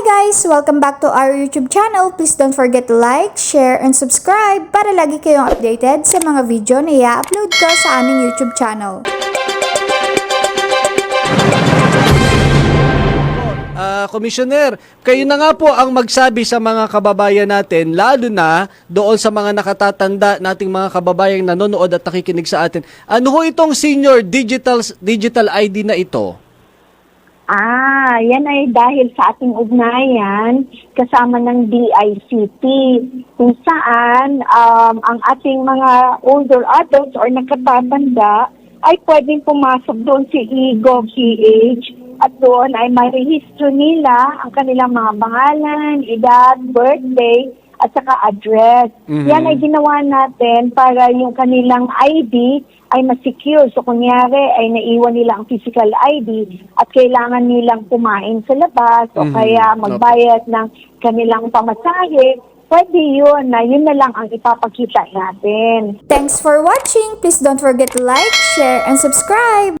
guys! Welcome back to our YouTube channel. Please don't forget to like, share, and subscribe para lagi kayong updated sa mga video na i-upload ko sa aming YouTube channel. Ah, Commissioner, kayo na nga po ang magsabi sa mga kababayan natin, lalo na doon sa mga nakatatanda nating mga kababayang nanonood at nakikinig sa atin. Ano ho itong senior digital digital ID na ito? Ah, yan ay dahil sa ating ugnayan kasama ng DICT kung saan um, ang ating mga older adults or nakatatanda ay pwedeng pumasok doon si eGov.ph at doon ay may rehistro nila ang kanilang mga pangalan, edad, birthday, at saka address. Mhm. Yan ay ginawa natin para yung kanilang ID ay ma-secure. So, kunyari, ay naiwan nila ang physical ID at kailangan nilang kumain sa labas o Mhm. kaya magbayad ng kanilang pamasahe, pwede yun na yun na lang ang ipapakita natin. Thanks for watching! Please don't forget to like, share, and subscribe!